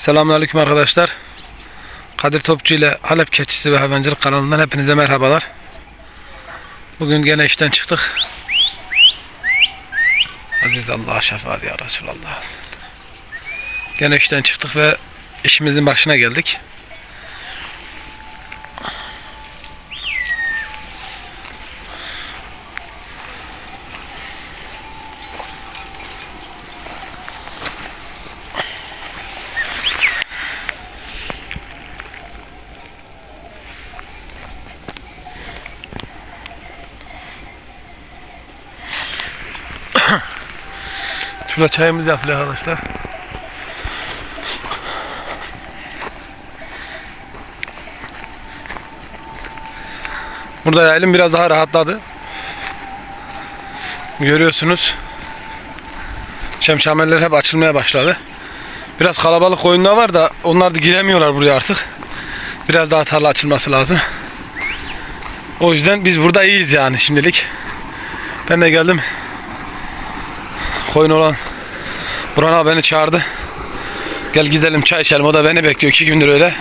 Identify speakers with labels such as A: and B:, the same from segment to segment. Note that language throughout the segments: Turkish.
A: Selamünaleyküm arkadaşlar. Kadir Topçu ile Halep Keçisi ve Hayvancılık kanalından hepinize merhabalar. Bugün gene işten çıktık. Aziz Allah'a şefaat ya Resulallah. Gene işten çıktık ve işimizin başına geldik. Şurada çayımız yapılıyor arkadaşlar. Burada elim biraz daha rahatladı. Görüyorsunuz. Şemşameller hep açılmaya başladı. Biraz kalabalık koyunlar var da onlar da giremiyorlar buraya artık. Biraz daha tarla açılması lazım. O yüzden biz burada iyiyiz yani şimdilik. Ben de geldim. Koyun olan Burhan abi beni çağırdı. Gel gidelim çay içelim. O da beni bekliyor. iki gündür öyle.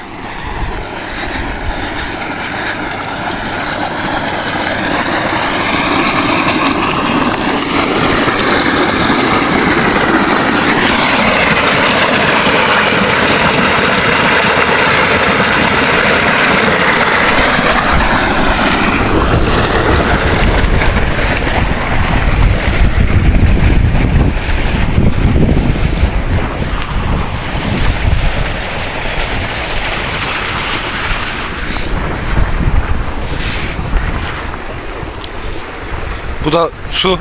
A: Bu da su.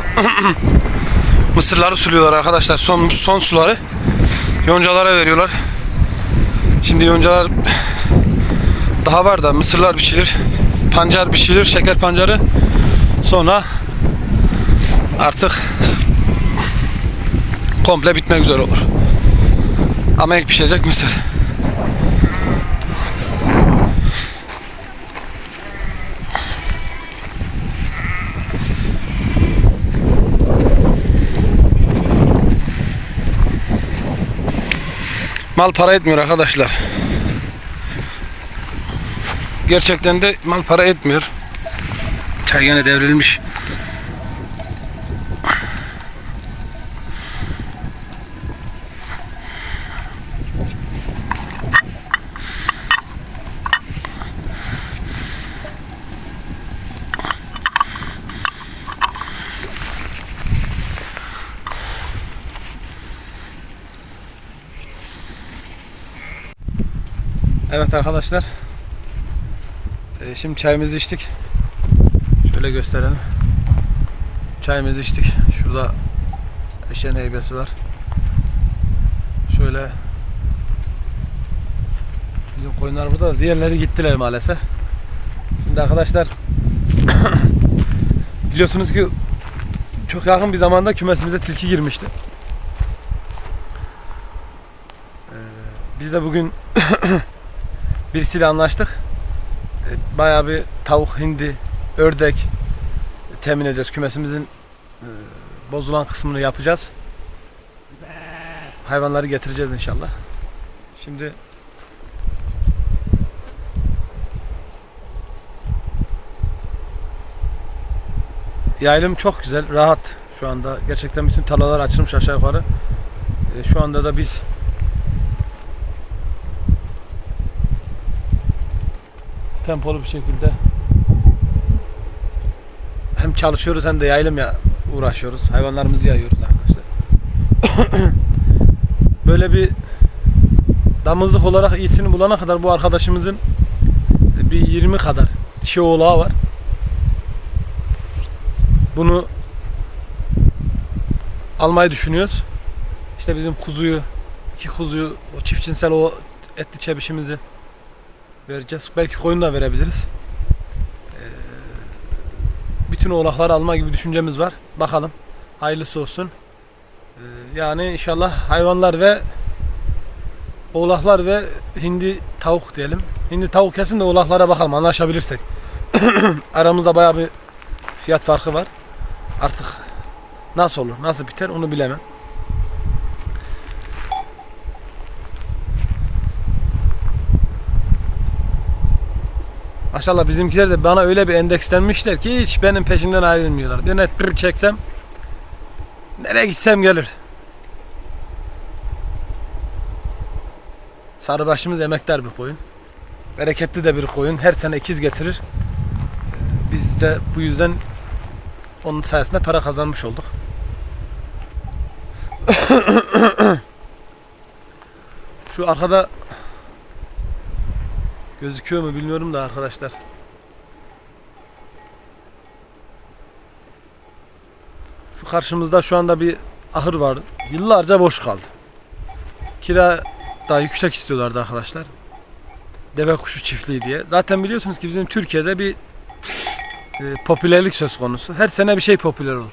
A: Mısırları suluyorlar arkadaşlar. Son son suları yoncalara veriyorlar. Şimdi yoncalar daha var da mısırlar biçilir. Pancar biçilir, şeker pancarı. Sonra artık komple bitmek üzere olur. Ama ilk pişecek mısır. Mal para etmiyor arkadaşlar. Gerçekten de mal para etmiyor. Çay gene devrilmiş. Evet arkadaşlar. Ee, şimdi çayımızı içtik. Şöyle gösterelim. Çayımızı içtik. Şurada eşeğin heybesi var. Şöyle bizim koyunlar burada da diğerleri gittiler maalesef. Şimdi arkadaşlar biliyorsunuz ki çok yakın bir zamanda kümesimize tilki girmişti. Ee, Biz de bugün birisiyle anlaştık. E, Bayağı bir tavuk, hindi, ördek temin edeceğiz. Kümesimizin e, bozulan kısmını yapacağız. Hayvanları getireceğiz inşallah. Şimdi Yaylım çok güzel, rahat şu anda. Gerçekten bütün tarlalar açılmış aşağı yukarı. E, Şu anda da biz tempolu bir şekilde hem çalışıyoruz hem de yaylım ya uğraşıyoruz. Hayvanlarımızı yayıyoruz arkadaşlar. Böyle bir damızlık olarak iyisini bulana kadar bu arkadaşımızın bir 20 kadar dişi oğlağı var. Bunu almayı düşünüyoruz. İşte bizim kuzuyu, iki kuzuyu, o çift cinsel o etli çebişimizi vereceğiz. Belki koyun da verebiliriz. Ee, bütün oğlakları alma gibi düşüncemiz var. Bakalım. Hayırlısı olsun. Ee, yani inşallah hayvanlar ve oğlaklar ve hindi tavuk diyelim. Hindi tavuk kesin de oğlaklara bakalım anlaşabilirsek. Aramızda bayağı bir fiyat farkı var. Artık nasıl olur, nasıl biter onu bilemem. Maşallah bizimkiler de bana öyle bir endekslenmişler ki hiç benim peşimden ayrılmıyorlar. Bir net bir çeksem nereye gitsem gelir. Sarıbaşımız emektar bir koyun. Bereketli de bir koyun. Her sene ikiz getirir. Ee, Biz de bu yüzden onun sayesinde para kazanmış olduk. Şu arkada gözüküyor mu bilmiyorum da arkadaşlar. Şu karşımızda şu anda bir ahır var. Yıllarca boş kaldı. Kira daha yüksek istiyorlardı arkadaşlar. Deve kuşu çiftliği diye. Zaten biliyorsunuz ki bizim Türkiye'de bir e, popülerlik söz konusu. Her sene bir şey popüler olur.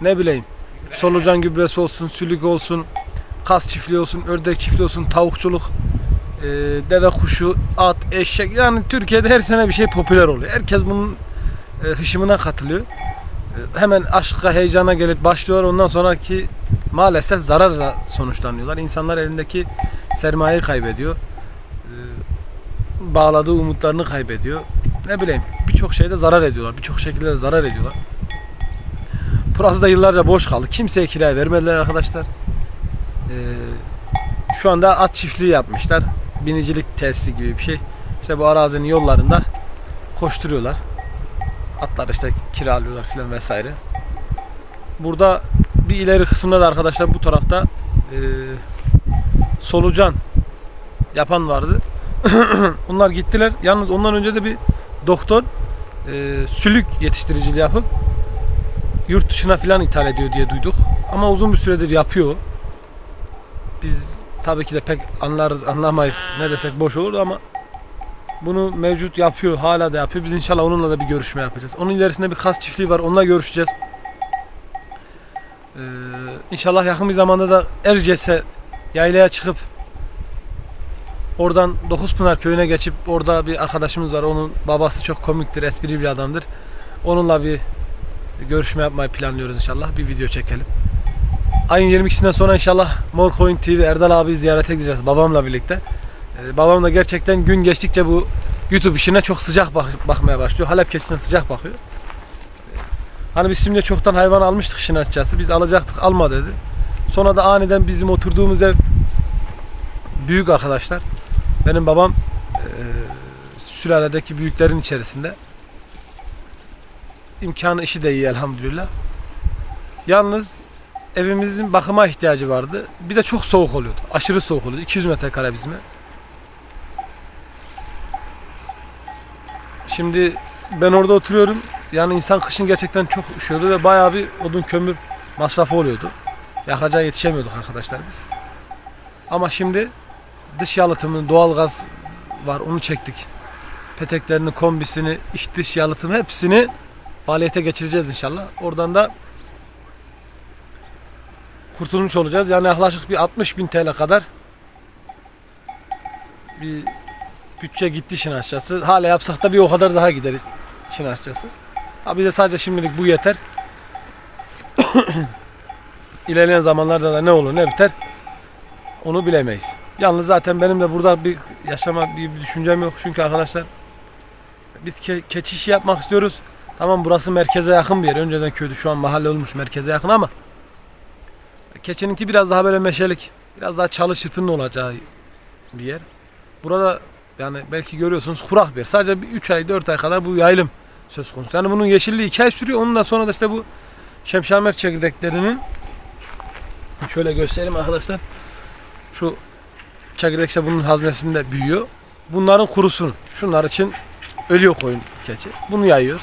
A: Ne bileyim. Solucan gübresi olsun, sülük olsun, kas çiftliği olsun, ördek çiftliği olsun, tavukçuluk, e, deve kuşu, at, eşek. Yani Türkiye'de her sene bir şey popüler oluyor. Herkes bunun e, hışımına katılıyor. E, hemen aşka, heyecana gelip başlıyorlar. Ondan sonraki maalesef zararla sonuçlanıyorlar. İnsanlar elindeki sermayeyi kaybediyor. E, bağladığı umutlarını kaybediyor. Ne bileyim birçok şeyde zarar ediyorlar. Birçok şekilde de zarar ediyorlar. Burası da yıllarca boş kaldı. Kimseye kiraya vermediler arkadaşlar. Ee, şu anda at çiftliği yapmışlar. Binicilik tesisi gibi bir şey. İşte bu arazinin yollarında koşturuyorlar. Atlar işte kiralıyorlar filan vesaire. Burada bir ileri kısımda da arkadaşlar bu tarafta e, solucan yapan vardı. Onlar gittiler. Yalnız ondan önce de bir doktor e, sülük yetiştiriciliği yapıp yurt dışına filan ithal ediyor diye duyduk. Ama uzun bir süredir yapıyor. Biz tabii ki de pek anlarız, anlamayız. Ne desek boş olur ama bunu mevcut yapıyor, hala da yapıyor. Biz inşallah onunla da bir görüşme yapacağız. Onun ilerisinde bir kas çiftliği var, onunla görüşeceğiz. Ee, inşallah yakın bir zamanda da Erciyes'e yaylaya çıkıp oradan Dokuzpınar köyüne geçip orada bir arkadaşımız var. Onun babası çok komiktir, esprili bir adamdır. Onunla bir görüşme yapmayı planlıyoruz inşallah. Bir video çekelim. Ayın 22'sinden sonra inşallah Mor Coin TV Erdal abi ziyarete gideceğiz babamla birlikte. Ee, babam da gerçekten gün geçtikçe bu YouTube işine çok sıcak bak- bakmaya başlıyor. Halep keçisine sıcak bakıyor. Ee, Hani biz şimdi çoktan hayvan almıştık işin açıkçası. Biz alacaktık alma dedi. Sonra da aniden bizim oturduğumuz ev büyük arkadaşlar. Benim babam e, sülaledeki büyüklerin içerisinde. İmkanı işi de iyi elhamdülillah. Yalnız evimizin bakıma ihtiyacı vardı. Bir de çok soğuk oluyordu. Aşırı soğuk oluyordu. 200 metrekare bizim. Şimdi ben orada oturuyorum. Yani insan kışın gerçekten çok üşüyordu ve bayağı bir odun kömür masrafı oluyordu. Yakacağı yetişemiyorduk arkadaşlar biz. Ama şimdi dış yalıtımı, doğalgaz var onu çektik. Peteklerini, kombisini, iç dış yalıtım hepsini faaliyete geçireceğiz inşallah. Oradan da kurtulmuş olacağız. Yani yaklaşık bir 60 bin TL kadar bir bütçe gitti işin açıkçası. Hala yapsak da bir o kadar daha gider işin açıkçası. Ha bize sadece şimdilik bu yeter. İlerleyen zamanlarda da ne olur ne biter onu bilemeyiz. Yalnız zaten benim de burada bir yaşama bir, düşüncem yok. Çünkü arkadaşlar biz ke- keçi işi yapmak istiyoruz. Tamam burası merkeze yakın bir yer. Önceden köydü şu an mahalle olmuş merkeze yakın ama keçininki biraz daha böyle meşelik. Biraz daha çalı çırpının olacağı bir yer. Burada yani belki görüyorsunuz kurak bir yer. Sadece 3 ay 4 ay kadar bu yaylım söz konusu. Yani bunun yeşilliği 2 ay sürüyor. Ondan sonra da işte bu şemşamer çekirdeklerinin şöyle göstereyim arkadaşlar. Şu çekirdek işte bunun haznesinde büyüyor. Bunların kurusunu. Şunlar için ölüyor koyun keçi. Bunu yayıyoruz.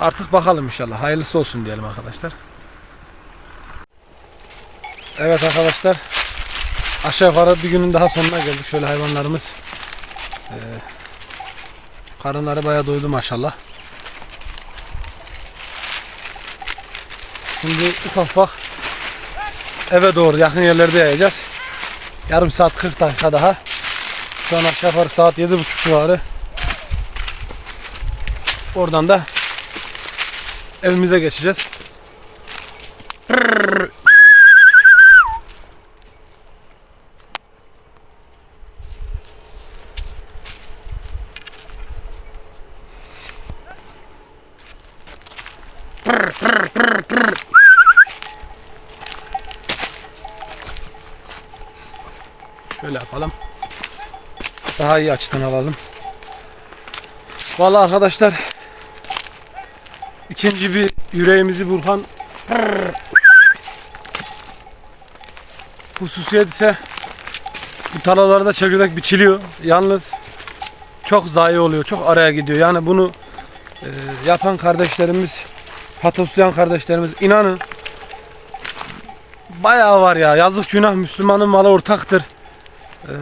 A: Artık bakalım inşallah. Hayırlısı olsun diyelim arkadaşlar. Evet arkadaşlar. Aşağı yukarı bir günün daha sonuna geldik. Şöyle hayvanlarımız eee, karınları bayağı doydu maşallah. Şimdi ufak ufak eve doğru yakın yerlerde yayacağız. Yarım saat 40 dakika daha. An aşağı yukarı saat 7.30 civarı. Oradan da evimize geçeceğiz. Şöyle yapalım. Daha iyi açıdan alalım. Vallahi arkadaşlar ikinci bir yüreğimizi Burhan hususiyet ise bu tarlalarda çekirdek biçiliyor. Yalnız çok zayi oluyor. Çok araya gidiyor. Yani bunu e, yapan kardeşlerimiz patoslayan kardeşlerimiz inanın bayağı var ya. Yazık günah Müslümanın malı ortaktır. Ee,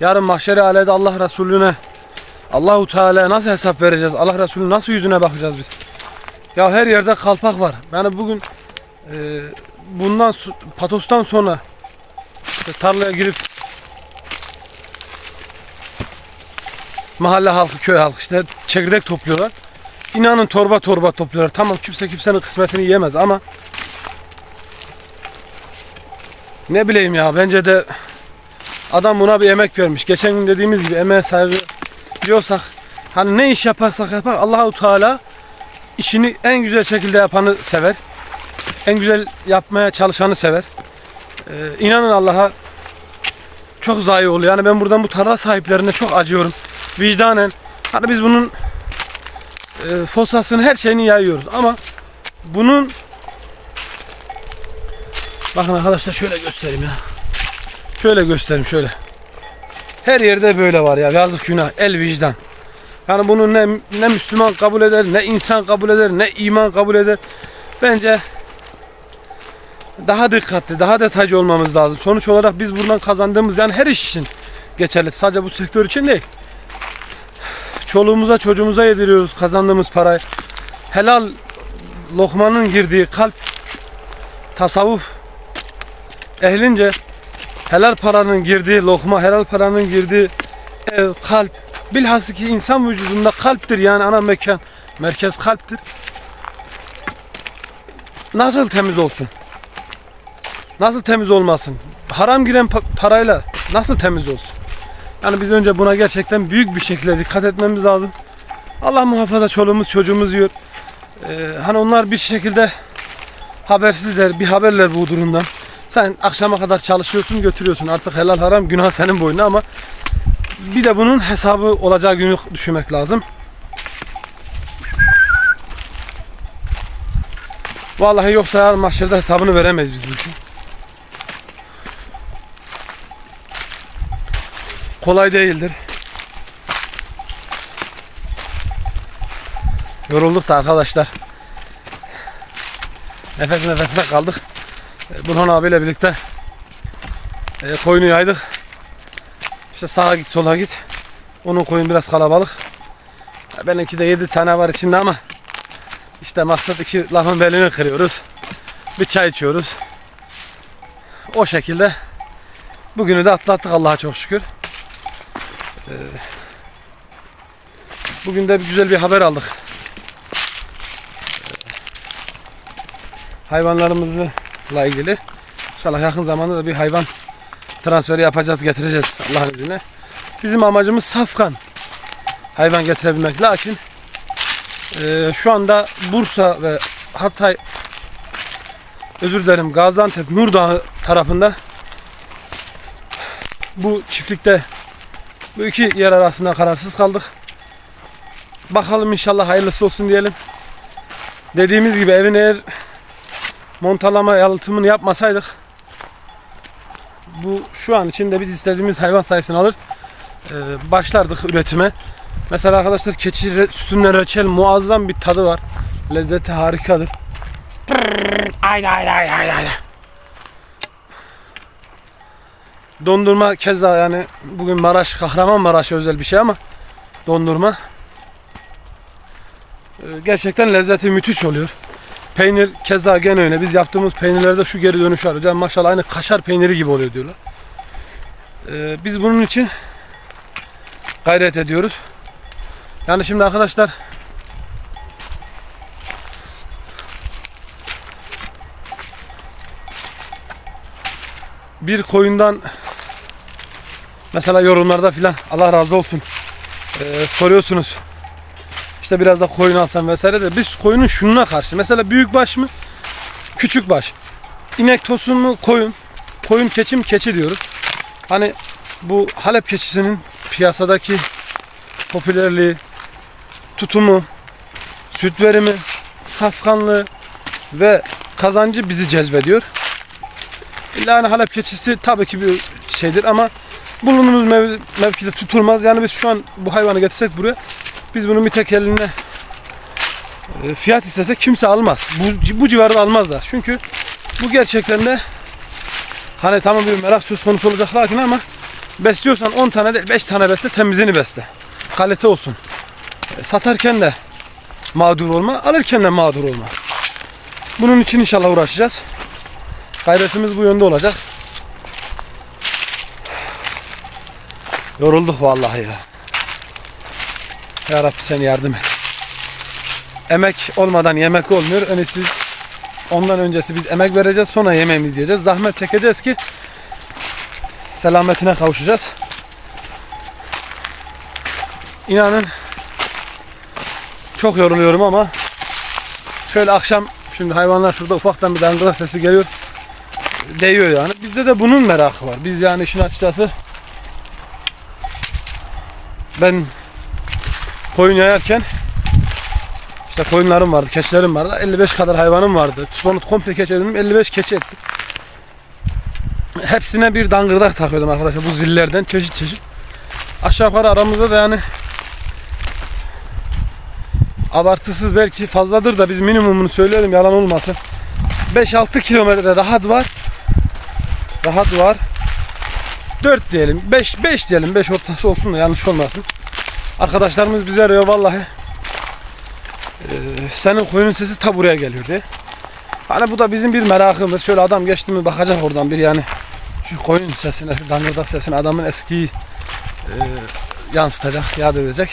A: yarın mahşeri alede Allah Resulüne Allahu Teala nasıl hesap vereceğiz? Allah Resulü nasıl yüzüne bakacağız biz? Ya her yerde kalpak var. Yani bugün e, bundan patostan sonra işte tarlaya girip mahalle halkı, köy halkı işte çekirdek topluyorlar. İnanın torba torba topluyorlar. Tamam kimse kimsenin kısmetini yiyemez ama ne bileyim ya bence de adam buna bir emek vermiş. Geçen gün dediğimiz gibi emeğe saygı diyorsak hani ne iş yaparsak yapar Allahu Teala işini en güzel şekilde yapanı sever. En güzel yapmaya çalışanı sever. Ee, inanın Allah'a çok zayi oluyor. Yani ben buradan bu tarla sahiplerine çok acıyorum. Vicdanen. Hani biz bunun e, fosasını her şeyini yayıyoruz ama bunun bakın arkadaşlar şöyle göstereyim ya. Şöyle göstereyim şöyle. Her yerde böyle var ya yazık günah el vicdan. Yani bunu ne, ne Müslüman kabul eder, ne insan kabul eder, ne iman kabul eder. Bence daha dikkatli, daha detaycı olmamız lazım. Sonuç olarak biz buradan kazandığımız yani her iş için geçerli. Sadece bu sektör için değil. Çoluğumuza çocuğumuza yediriyoruz kazandığımız parayı. Helal lokmanın girdiği kalp tasavvuf ehlince helal paranın girdiği lokma, helal paranın girdiği ev, kalp. Bilhassa ki insan vücudunda kalptir yani ana mekan, merkez kalptir. Nasıl temiz olsun? Nasıl temiz olmasın? Haram giren pa- parayla nasıl temiz olsun? Yani biz önce buna gerçekten büyük bir şekilde dikkat etmemiz lazım. Allah muhafaza çoluğumuz çocuğumuz yiyor. Ee, hani onlar bir şekilde habersizler, bir haberler bu durumdan. Sen akşama kadar çalışıyorsun, götürüyorsun. Artık helal haram günah senin boynuna ama bir de bunun hesabı olacağı günü düşünmek lazım. Vallahi yoksa yarın mahşerde hesabını veremeyiz biz bu işin. Kolay değildir. Yorulduk da arkadaşlar. Nefes nefesine kaldık. E, Burhan abiyle birlikte e, koyunu yaydık. İşte sağa git sola git. Onun koyun biraz kalabalık. E, Benimki de 7 tane var içinde ama işte maksat iki lafın belini kırıyoruz. Bir çay içiyoruz. O şekilde bugünü de atlattık Allah'a çok şükür. Ee, Bugün de güzel bir haber aldık. Hayvanlarımızla ilgili. İnşallah yakın zamanda da bir hayvan transferi yapacağız, getireceğiz Allah'ın izniyle. Bizim amacımız safkan hayvan getirebilmek. Lakin e, şu anda Bursa ve Hatay özür dilerim Gaziantep Nurdağ tarafında bu çiftlikte bu iki yer arasında kararsız kaldık. Bakalım inşallah hayırlısı olsun diyelim. Dediğimiz gibi evin eğer montalama yalıtımını yapmasaydık bu şu an içinde biz istediğimiz hayvan sayısını alır e, başlardık üretime. Mesela arkadaşlar keçi re- sütünden reçel muazzam bir tadı var. Lezzeti harikadır. Ay ay ay ay ay. Dondurma keza yani bugün Maraş Kahramanmaraş'a özel bir şey ama dondurma e, gerçekten lezzeti müthiş oluyor. Peynir keza gene öyle. Biz yaptığımız peynirlerde şu geri dönüş var. Yani maşallah aynı kaşar peyniri gibi oluyor diyorlar. E, biz bunun için gayret ediyoruz. Yani şimdi arkadaşlar bir koyundan mesela yorumlarda filan Allah razı olsun ee, soruyorsunuz. İşte biraz da koyun alsam vesaire de biz koyunun şununa karşı. Mesela büyük baş mı? Küçük baş. İnek tosun mu? Koyun. Koyun keçi mi? Keçi diyoruz. Hani bu Halep keçisinin piyasadaki popülerliği, tutumu, süt verimi, safkanlığı ve kazancı bizi cezbediyor. Hani Halep keçisi tabii ki bir şeydir ama bulunduğumuz mev- mevkide tutulmaz. Yani biz şu an bu hayvanı getirsek buraya biz bunun bir tek eline e, fiyat istesek kimse almaz. Bu, bu civarda almazlar. Çünkü bu gerçekten de hani tamam bir merak söz konusu olacak lakin ama besliyorsan 10 tane de 5 tane besle temizini besle. Kalite olsun. E, Satarken de mağdur olma, alırken de mağdur olma. Bunun için inşallah uğraşacağız. Gayretimiz bu yönde olacak. Yorulduk vallahi ya. Ya Rabbi sen yardım et. Emek olmadan yemek olmuyor. En iyisi ondan öncesi biz emek vereceğiz sonra yemeğimizi yiyeceğiz. Zahmet çekeceğiz ki selametine kavuşacağız. İnanın çok yoruluyorum ama şöyle akşam şimdi hayvanlar şurada ufaktan bir dangıla sesi geliyor. Değiyor yani. Bizde de bunun merakı var. Biz yani işin açıkçası ben koyun yayarken işte koyunlarım vardı, keçilerim vardı. 55 kadar hayvanım vardı. Sonra komple keçi edindim. 55 keçi ettim. Hepsine bir dangırdak takıyordum arkadaşlar bu zillerden çeşit çeşit. Aşağı yukarı aramızda da yani abartısız belki fazladır da biz minimumunu söyleyelim yalan olmasın. 5-6 kilometre rahat var. Rahat var. 4 diyelim. 5 5 diyelim. 5 ortası olsun da yanlış olmasın. Arkadaşlarımız bize arıyor vallahi. Ee, senin koyunun sesi ta buraya geliyor diye. Hani bu da bizim bir merakımız. Şöyle adam geçti mi bakacak oradan bir yani. Şu koyun sesine, şu dangırdak sesine adamın eskiyi e, yansıtacak, yad edecek.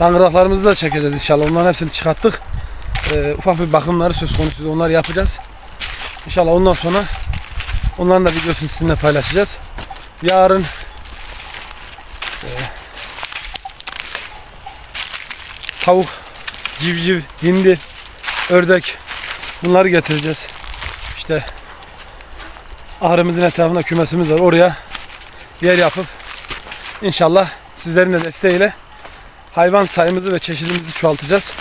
A: Dangırdaklarımızı da çekeceğiz inşallah. Onların hepsini çıkarttık. Ee, ufak bir bakımları söz konusu. Onları yapacağız. İnşallah ondan sonra onların da videosunu sizinle paylaşacağız. Yarın e, tavuk, civciv, hindi, ördek bunları getireceğiz. İşte ahırımızın etrafında kümesimiz var. Oraya yer yapıp inşallah sizlerin de desteğiyle hayvan sayımızı ve çeşidimizi çoğaltacağız.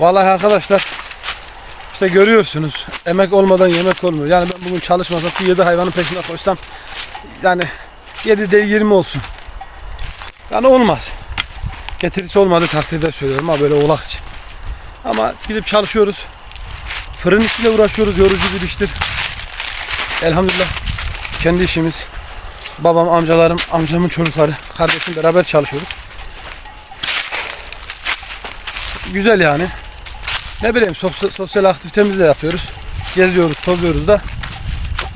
A: Vallahi arkadaşlar işte görüyorsunuz emek olmadan yemek olmuyor. Yani ben bugün çalışmasam bir 7 hayvanın peşine koşsam yani 7 değil 20 olsun. Yani olmaz. Getirisi olmadığı takdirde söylüyorum ama böyle oğlak için. Ama gidip çalışıyoruz. Fırın işiyle uğraşıyoruz. Yorucu bir iştir. Elhamdülillah kendi işimiz. Babam, amcalarım, amcamın çocukları, kardeşim beraber çalışıyoruz. Güzel yani. Ne bileyim sosyal, sosyal aktivitemizi de yapıyoruz. Geziyoruz, tozuyoruz da.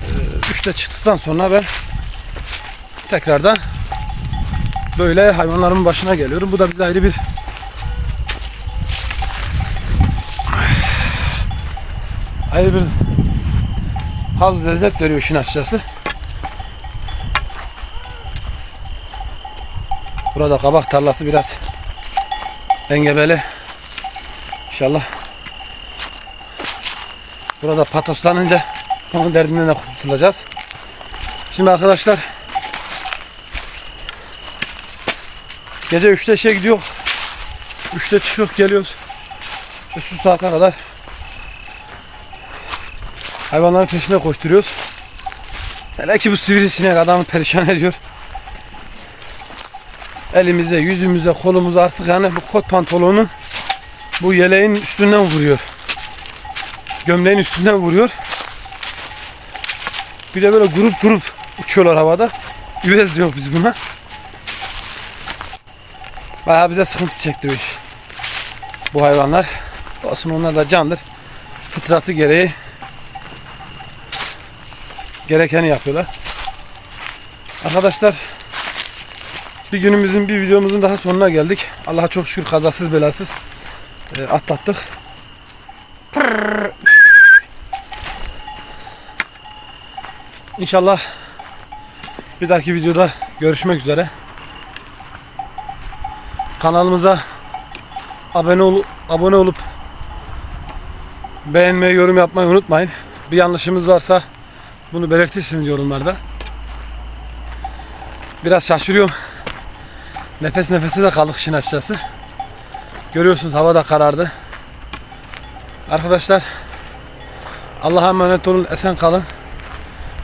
A: Ee, üçte çıktıktan sonra ben tekrardan böyle hayvanlarımın başına geliyorum. Bu da bize ayrı bir ayrı bir haz lezzet veriyor işin açıkçası. Burada kabak tarlası biraz engebeli. İnşallah burada patoslanınca onun derdinden de kurtulacağız. Şimdi arkadaşlar gece 3'te işe gidiyor. 3'te çıkıyor geliyoruz. İşte şu saate kadar hayvanların peşinde koşturuyoruz. Hele ki bu sivrisinek adamı perişan ediyor. Elimize, yüzümüze, kolumuza artık yani bu kot pantolonun bu yeleğin üstünden vuruyor. Gömleğin üstünden vuruyor. Bir de böyle grup grup uçuyorlar havada. Üvez diyor biz buna. Bayağı bize sıkıntı çektiriyor iş. Bu hayvanlar. Olsun onlar da candır. Fıtratı gereği gerekeni yapıyorlar. Arkadaşlar bir günümüzün bir videomuzun daha sonuna geldik. Allah'a çok şükür kazasız belasız e, atlattık. İnşallah bir dahaki videoda görüşmek üzere. Kanalımıza abone ol abone olup beğenmeyi, yorum yapmayı unutmayın. Bir yanlışımız varsa bunu belirtirsiniz yorumlarda. Biraz şaşırıyorum. Nefes nefese de kaldık işin açıkçası. Görüyorsunuz hava da karardı. Arkadaşlar Allah'a emanet olun. Esen kalın.